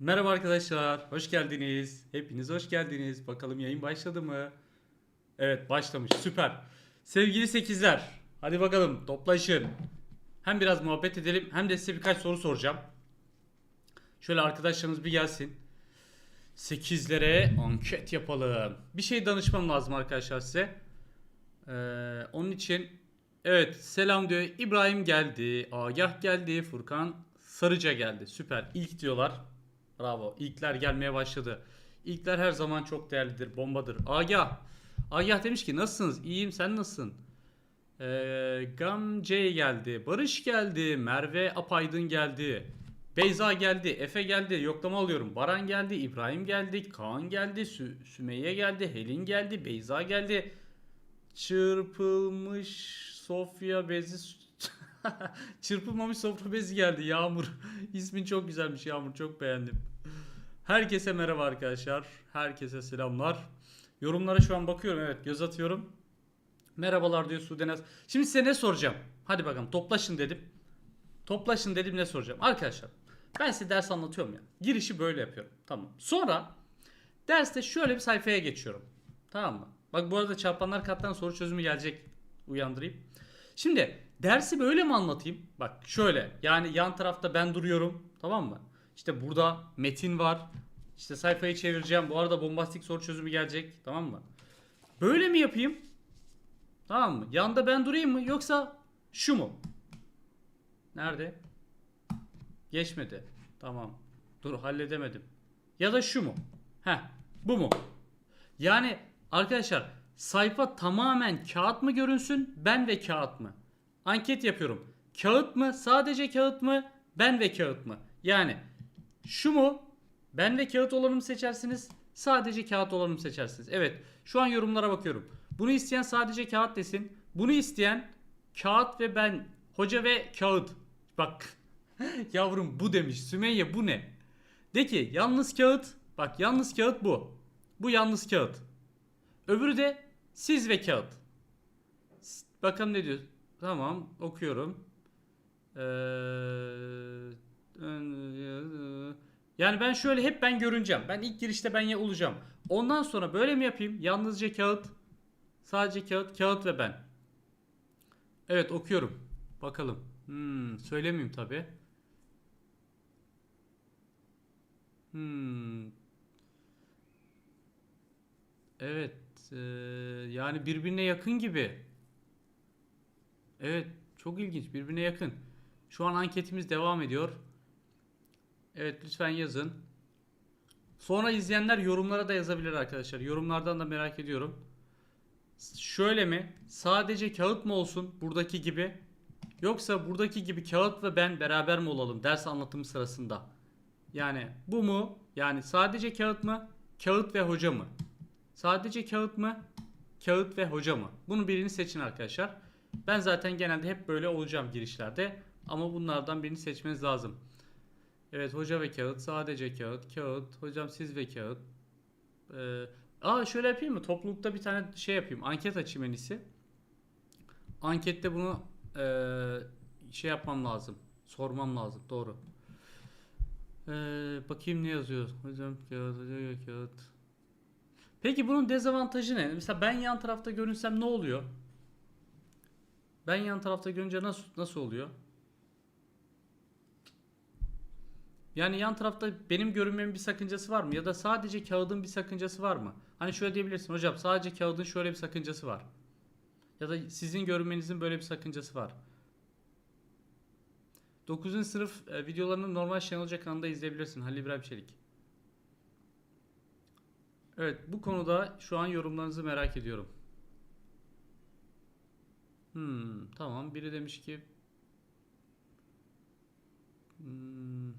Merhaba arkadaşlar, hoş geldiniz. Hepiniz hoş geldiniz. Bakalım yayın başladı mı? Evet, başlamış. Süper. Sevgili sekizler, hadi bakalım toplaşın. Hem biraz muhabbet edelim, hem de size birkaç soru soracağım. Şöyle arkadaşlarımız bir gelsin. Sekizlere anket yapalım. Bir şey danışmam lazım arkadaşlar size. Ee, onun için evet selam diyor. İbrahim geldi. Agah geldi. Furkan Sarıca geldi. Süper. İlk diyorlar. Bravo. İlkler gelmeye başladı. İlkler her zaman çok değerlidir. Bombadır. Agah. Agah demiş ki nasılsınız? İyiyim sen nasılsın? Ee, Gamce geldi. Barış geldi. Merve Apaydın geldi. Beyza geldi. Efe geldi. Yoklama alıyorum. Baran geldi. İbrahim geldi. Kaan geldi. Sü- Sümeyye geldi. Helin geldi. Beyza geldi. Çırpılmış sofya bezi Çırpılmamış sofra bezi geldi Yağmur. İsmin çok güzelmiş Yağmur çok beğendim. Herkese merhaba arkadaşlar. Herkese selamlar. Yorumlara şu an bakıyorum evet göz atıyorum. Merhabalar diyor Sudenaz. Şimdi size ne soracağım? Hadi bakalım toplaşın dedim. Toplaşın dedim ne soracağım? Arkadaşlar ben size ders anlatıyorum ya. Girişi böyle yapıyorum. Tamam. Sonra derste şöyle bir sayfaya geçiyorum. Tamam mı? Bak bu arada çarpanlar kattan soru çözümü gelecek. Uyandırayım. Şimdi dersi böyle mi anlatayım? Bak şöyle yani yan tarafta ben duruyorum tamam mı? İşte burada metin var. İşte sayfayı çevireceğim. Bu arada bombastik soru çözümü gelecek tamam mı? Böyle mi yapayım? Tamam mı? Yanda ben durayım mı yoksa şu mu? Nerede? Geçmedi. Tamam. Dur halledemedim. Ya da şu mu? Heh bu mu? Yani arkadaşlar sayfa tamamen kağıt mı görünsün ben ve kağıt mı? Anket yapıyorum. Kağıt mı sadece kağıt mı ben ve kağıt mı? Yani şu mu ben ve kağıt olanı mı seçersiniz sadece kağıt olanı mı seçersiniz? Evet şu an yorumlara bakıyorum. Bunu isteyen sadece kağıt desin. Bunu isteyen kağıt ve ben hoca ve kağıt. Bak yavrum bu demiş Sümeyye bu ne? De ki yalnız kağıt bak yalnız kağıt bu. Bu yalnız kağıt. Öbürü de siz ve kağıt. Bakalım ne diyor. Tamam okuyorum. Ee, yani ben şöyle hep ben görüneceğim. Ben ilk girişte ben ya olacağım. Ondan sonra böyle mi yapayım? Yalnızca kağıt. Sadece kağıt. Kağıt ve ben. Evet okuyorum. Bakalım. Hmm, söylemeyeyim tabi. Hmm, Evet, eee, yani birbirine yakın gibi. Evet, çok ilginç, birbirine yakın. Şu an anketimiz devam ediyor. Evet, lütfen yazın. Sonra izleyenler yorumlara da yazabilir arkadaşlar. Yorumlardan da merak ediyorum. Şöyle mi? Sadece kağıt mı olsun buradaki gibi? Yoksa buradaki gibi kağıt ve ben beraber mi olalım ders anlatımı sırasında? Yani bu mu? Yani sadece kağıt mı? Kağıt ve hoca mı? Sadece kağıt mı? Kağıt ve hoca mı? Bunu birini seçin arkadaşlar. Ben zaten genelde hep böyle olacağım girişlerde. Ama bunlardan birini seçmeniz lazım. Evet hoca ve kağıt. Sadece kağıt. Kağıt. Hocam siz ve kağıt. Ee, aa şöyle yapayım mı? Toplulukta bir tane şey yapayım. Anket açayım en iyisi. Ankette bunu eee, şey yapmam lazım. Sormam lazım. Doğru. Ee, bakayım ne yazıyor. Hocam kağıt, hoca kağıt. Peki bunun dezavantajı ne? Mesela ben yan tarafta görünsem ne oluyor? Ben yan tarafta görünce nasıl nasıl oluyor? Yani yan tarafta benim görünmemin bir sakıncası var mı? Ya da sadece kağıdın bir sakıncası var mı? Hani şöyle diyebilirsin hocam sadece kağıdın şöyle bir sakıncası var. Ya da sizin görünmenizin böyle bir sakıncası var. 9. sınıf e, videolarını normal Şenol Hoca kanalında izleyebilirsin. Halil İbrahim Çelik. Evet bu konuda şu an yorumlarınızı merak ediyorum. Hmm, tamam biri demiş ki Hmm,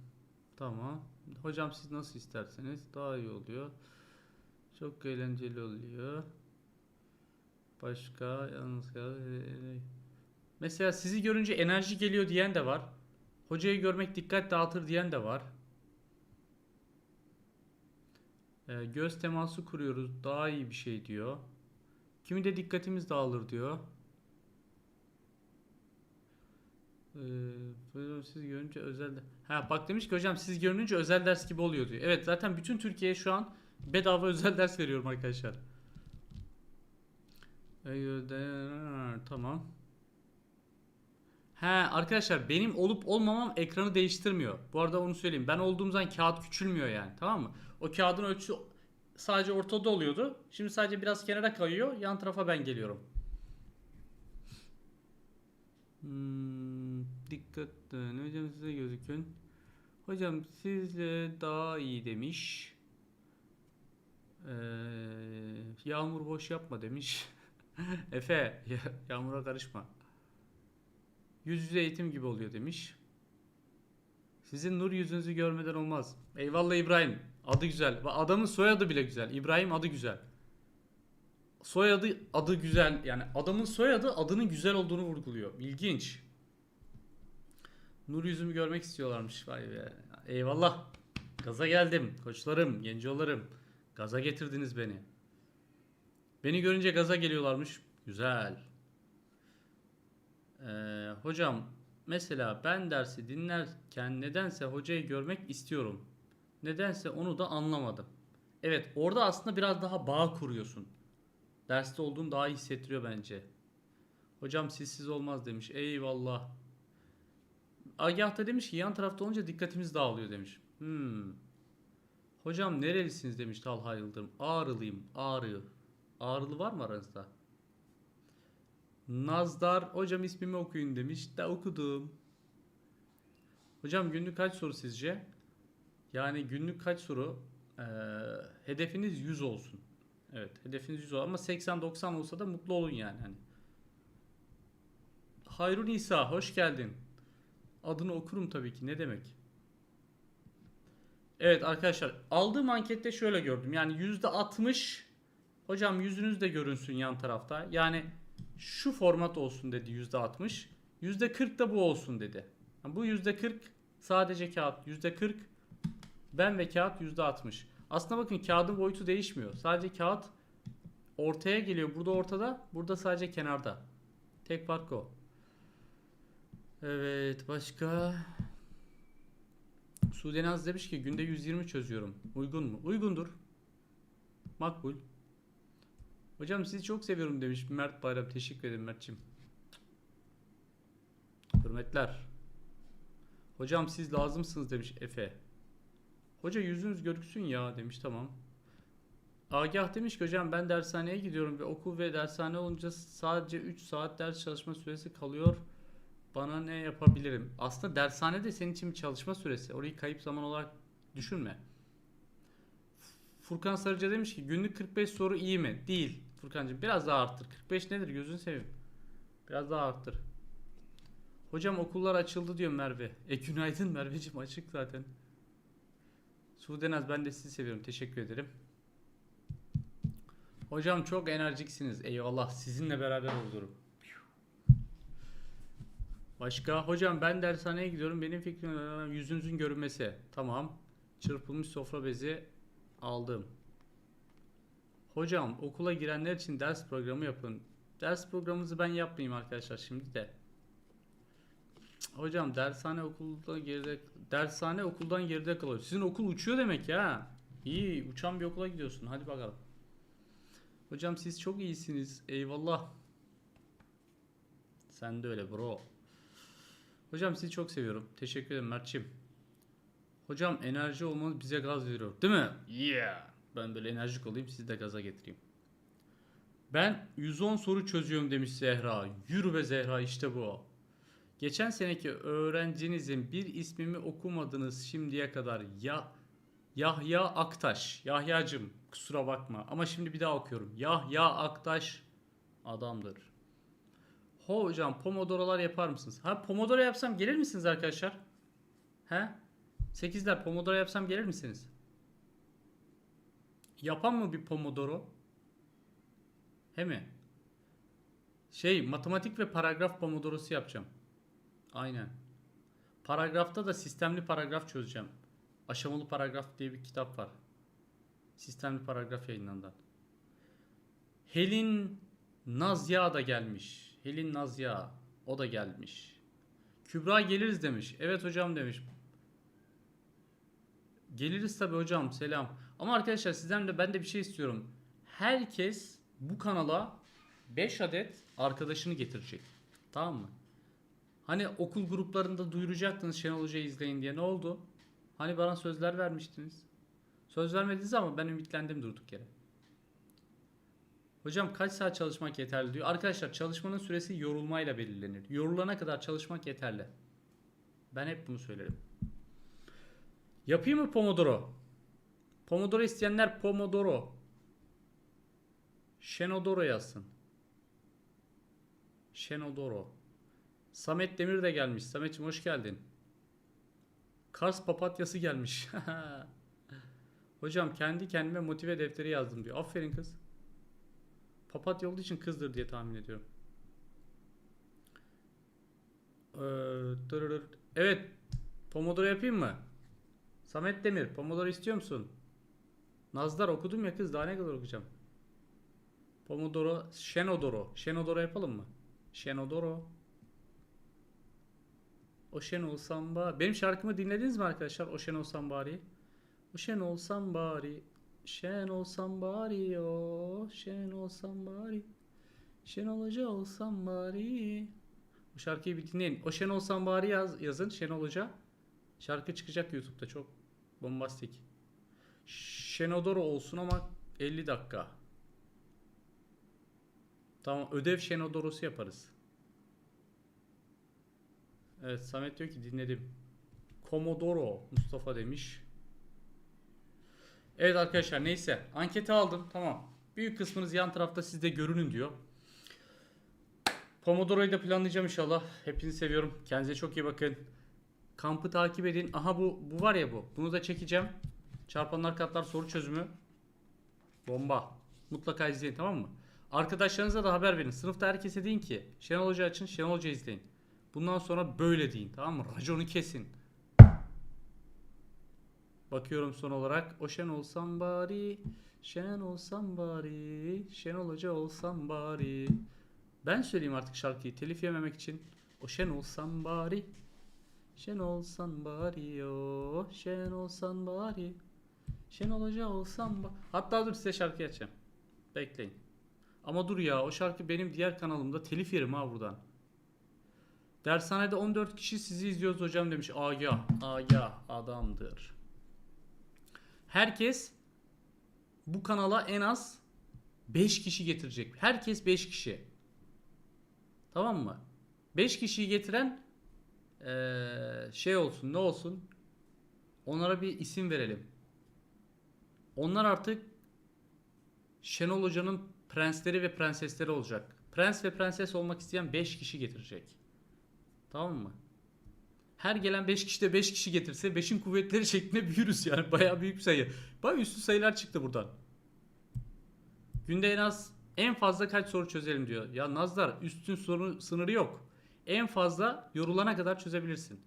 tamam. Hocam siz nasıl isterseniz daha iyi oluyor. Çok eğlenceli oluyor. Başka yalnız Mesela sizi görünce enerji geliyor diyen de var. Hocayı görmek dikkat dağıtır diyen de var. Ee, göz teması kuruyoruz. Daha iyi bir şey diyor. Kimi de dikkatimiz dağılır diyor. Ee, siz görünce özel de- Ha bak demiş ki hocam siz görününce özel ders gibi oluyor diyor. Evet zaten bütün Türkiye'ye şu an bedava özel ders veriyorum arkadaşlar. Tamam. He arkadaşlar benim olup olmamam ekranı değiştirmiyor. Bu arada onu söyleyeyim. Ben olduğum zaman kağıt küçülmüyor yani. Tamam mı? O kağıdın ölçüsü sadece ortada oluyordu. Şimdi sadece biraz kenara kayıyor. Yan tarafa ben geliyorum. Hmm, dikkat edin. Hocam size gözükün. Hocam sizle daha iyi demiş. Ee, yağmur boş yapma demiş. Efe ya- yağmura karışma. Yüz yüze eğitim gibi oluyor demiş. Sizin nur yüzünüzü görmeden olmaz. Eyvallah İbrahim. Adı güzel. Adamın soyadı bile güzel. İbrahim adı güzel. Soyadı adı güzel. Yani adamın soyadı adının güzel olduğunu vurguluyor. İlginç. Nur yüzümü görmek istiyorlarmış. Vay be. Eyvallah. Gaza geldim. Koçlarım, gencolarım. Gaza getirdiniz beni. Beni görünce gaza geliyorlarmış. Güzel. Ee, hocam mesela ben dersi dinlerken nedense hocayı görmek istiyorum. Nedense onu da anlamadım. Evet orada aslında biraz daha bağ kuruyorsun. Derste olduğun daha iyi hissettiriyor bence. Hocam sizsiz olmaz demiş. Eyvallah. Agah da demiş ki yan tarafta olunca dikkatimiz dağılıyor demiş. Hmm. Hocam nerelisiniz demiş Talha Yıldırım. Ağrılıyım. Ağrı. Ağrılı var mı aranızda? Nazdar hocam ismimi okuyun demiş. Da okudum. Hocam günlük kaç soru sizce? Yani günlük kaç soru? Ee, hedefiniz 100 olsun. Evet hedefiniz 100 olsun ama 80-90 olsa da mutlu olun yani. Hani. Hayrun İsa hoş geldin. Adını okurum tabii ki ne demek. Evet arkadaşlar aldığım ankette şöyle gördüm. Yani %60 hocam yüzünüz de görünsün yan tarafta. Yani şu format olsun dedi %60. %40 da bu olsun dedi. Yani bu %40 sadece kağıt. %40 ben ve kağıt %60. Aslında bakın kağıdın boyutu değişmiyor. Sadece kağıt ortaya geliyor. Burada ortada. Burada sadece kenarda. Tek fark o. Evet başka. Sude Naz demiş ki günde 120 çözüyorum. Uygun mu? Uygundur. Makbul. Hocam sizi çok seviyorum demiş Mert Bayram. Teşekkür ederim Mert'ciğim. Hürmetler. Hocam siz lazımsınız demiş Efe. Hoca yüzünüz görüksün ya demiş tamam. Agah demiş ki hocam ben dershaneye gidiyorum ve okul ve dershane olunca sadece 3 saat ders çalışma süresi kalıyor. Bana ne yapabilirim? Aslında dershane de senin için bir çalışma süresi. Orayı kayıp zaman olarak düşünme. Furkan Sarıca demiş ki günlük 45 soru iyi mi? Değil. Furkancığım biraz daha arttır. 45 nedir gözünü seveyim. Biraz daha arttır. Hocam okullar açıldı diyor Merve. E günaydın Merveciğim açık zaten. Sudenaz ben de sizi seviyorum. Teşekkür ederim. Hocam çok enerjiksiniz. Eyvallah. Sizinle beraber olurum. Başka? Hocam ben dershaneye gidiyorum. Benim fikrim yüzünüzün görünmesi. Tamam. Çırpılmış sofra bezi aldım. Hocam okula girenler için ders programı yapın. Ders programımızı ben yapmayayım arkadaşlar şimdi de. Hocam dershane okulda geride dershane okuldan geride kalıyor. Sizin okul uçuyor demek ya. İyi uçan bir okula gidiyorsun. Hadi bakalım. Hocam siz çok iyisiniz. Eyvallah. Sen de öyle bro. Hocam sizi çok seviyorum. Teşekkür ederim Mert'ciğim. Hocam enerji olmanız bize gaz veriyor. Değil mi? Yeah. Ben böyle enerjik olayım sizi de gaza getireyim. Ben 110 soru çözüyorum demiş Zehra. Yürü be Zehra işte bu. Geçen seneki öğrencinizin bir ismimi okumadınız şimdiye kadar. Ya Yahya Aktaş. Yahyacım kusura bakma ama şimdi bir daha okuyorum. Yahya Aktaş adamdır. Ho hocam pomodorolar yapar mısınız? Ha pomodoro yapsam gelir misiniz arkadaşlar? He? 8'ler pomodoro yapsam gelir misiniz? Yapan mı bir pomodoro? He mi? Şey matematik ve paragraf pomodorosu yapacağım. Aynen. Paragrafta da sistemli paragraf çözeceğim. Aşamalı paragraf diye bir kitap var. Sistemli paragraf yayınlandı. Helin Nazya da gelmiş. Helin Nazya o da gelmiş. Kübra geliriz demiş. Evet hocam demiş. Geliriz tabi hocam selam. Ama arkadaşlar sizden de ben de bir şey istiyorum. Herkes bu kanala 5 adet arkadaşını getirecek. Tamam mı? Hani okul gruplarında duyuracaktınız Şenol Hoca'yı izleyin diye. Ne oldu? Hani bana sözler vermiştiniz. Söz vermediniz ama ben ümitlendim durduk yere. Hocam kaç saat çalışmak yeterli diyor. Arkadaşlar çalışmanın süresi yorulmayla belirlenir. Yorulana kadar çalışmak yeterli. Ben hep bunu söylerim. Yapayım mı Pomodoro? Pomodoro isteyenler Pomodoro. Şenodoro yazsın. Şenodoro. Samet Demir de gelmiş. Samet'ciğim hoş geldin. Kars papatyası gelmiş. Hocam kendi kendime motive defteri yazdım diyor. Aferin kız. Papatya olduğu için kızdır diye tahmin ediyorum. Ee, evet. Pomodoro yapayım mı? Samet Demir, Pomodoro istiyor musun? Nazlar okudum ya kız daha ne kadar okuyacağım? Pomodoro, Şenodoro. Şenodoro yapalım mı? Şenodoro. O şen olsam bari. Benim şarkımı dinlediniz mi arkadaşlar? O şen olsam bari. O şen olsam bari. Şen olsam bari o. Şen olsam bari. Şen Hoca olsam bari. Bu şarkıyı bir dinleyin. O şen olsam bari yaz, yazın. Şenol Hoca. Şarkı çıkacak YouTube'da çok bombastik. Şenodoro olsun ama 50 dakika. Tamam ödev Şenodorosu yaparız. Evet Samet diyor ki dinledim. Komodoro Mustafa demiş. Evet arkadaşlar neyse anketi aldım tamam. Büyük kısmınız yan tarafta sizde görünün diyor. Pomodoro'yu da planlayacağım inşallah. Hepinizi seviyorum. Kendinize çok iyi bakın. Kampı takip edin. Aha bu bu var ya bu. Bunu da çekeceğim. Çarpanlar katlar soru çözümü. Bomba. Mutlaka izleyin tamam mı? Arkadaşlarınıza da haber verin. Sınıfta herkese deyin ki Şenol Hoca açın Şenol Hoca izleyin. Bundan sonra böyle deyin tamam mı? Raconu kesin. Bakıyorum son olarak. O şen olsam bari. Şen olsam bari. Şenol Hoca olsam bari. Ben söyleyeyim artık şarkıyı telif yememek için. O şen olsam bari. Şen olsan bari o. Şen olsan bari. Şenol Hoca olsam ba Hatta dur size şarkı açacağım. Bekleyin. Ama dur ya o şarkı benim diğer kanalımda telif yerim ha buradan. Dershanede 14 kişi sizi izliyoruz hocam demiş. Agah, agah adamdır. Herkes bu kanala en az 5 kişi getirecek. Herkes 5 kişi. Tamam mı? 5 kişiyi getiren eee, şey olsun ne olsun onlara bir isim verelim. Onlar artık Şenol Hoca'nın prensleri ve prensesleri olacak. Prens ve prenses olmak isteyen 5 kişi getirecek. Tamam mı? Her gelen 5 kişi de 5 kişi getirse 5'in kuvvetleri şeklinde büyürüz yani. Bayağı büyük bir sayı. Bak üstü sayılar çıktı buradan. Günde en az en fazla kaç soru çözelim diyor. Ya Nazlar üstün soru sınırı yok. En fazla yorulana kadar çözebilirsin.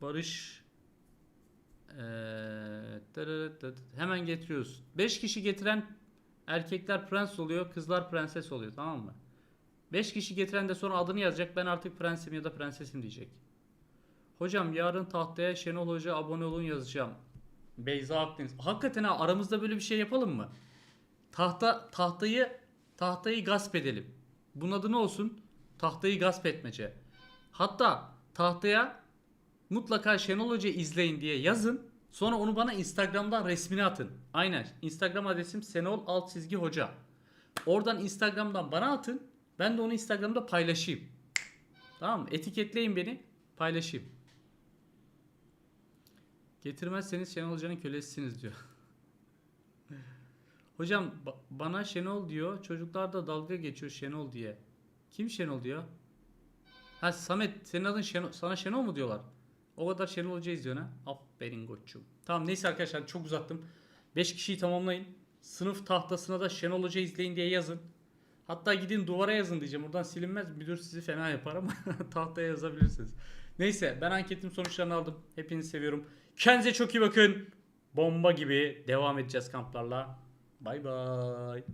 Barış Ee, hemen getiriyoruz. 5 kişi getiren erkekler prens oluyor, kızlar prenses oluyor tamam mı? 5 kişi getiren de sonra adını yazacak. Ben artık prensim ya da prensesim diyecek. Hocam yarın tahtaya Şenol Hoca abone olun yazacağım. Beyza Akdeniz. Hakikaten ha aramızda böyle bir şey yapalım mı? Tahta tahtayı tahtayı gasp edelim. Bunun adı ne olsun? Tahtayı gasp etmece. Hatta tahtaya mutlaka Şenol Hoca izleyin diye yazın. Sonra onu bana Instagram'dan resmini atın. Aynen. Instagram adresim Senol alt çizgi hoca. Oradan Instagram'dan bana atın. Ben de onu Instagram'da paylaşayım. Tamam mı? Etiketleyin beni. Paylaşayım. Getirmezseniz Şenol Hoca'nın kölesisiniz diyor. Hocam ba- bana Şenol diyor. Çocuklar da dalga geçiyor Şenol diye. Kim Şenol diyor? Ha Samet senin adın Şenol, sana Şenol mu diyorlar? O kadar Şenol Hoca izliyorsun ha. Aferin koçum. Tamam neyse arkadaşlar çok uzattım. 5 kişiyi tamamlayın. Sınıf tahtasına da Şenol Hoca izleyin diye yazın. Hatta gidin duvara yazın diyeceğim. Buradan silinmez. Müdür sizi fena yapar ama tahtaya yazabilirsiniz. Neyse ben anketin sonuçlarını aldım. Hepinizi seviyorum. Kendinize çok iyi bakın. Bomba gibi devam edeceğiz kamplarla. Bay bay.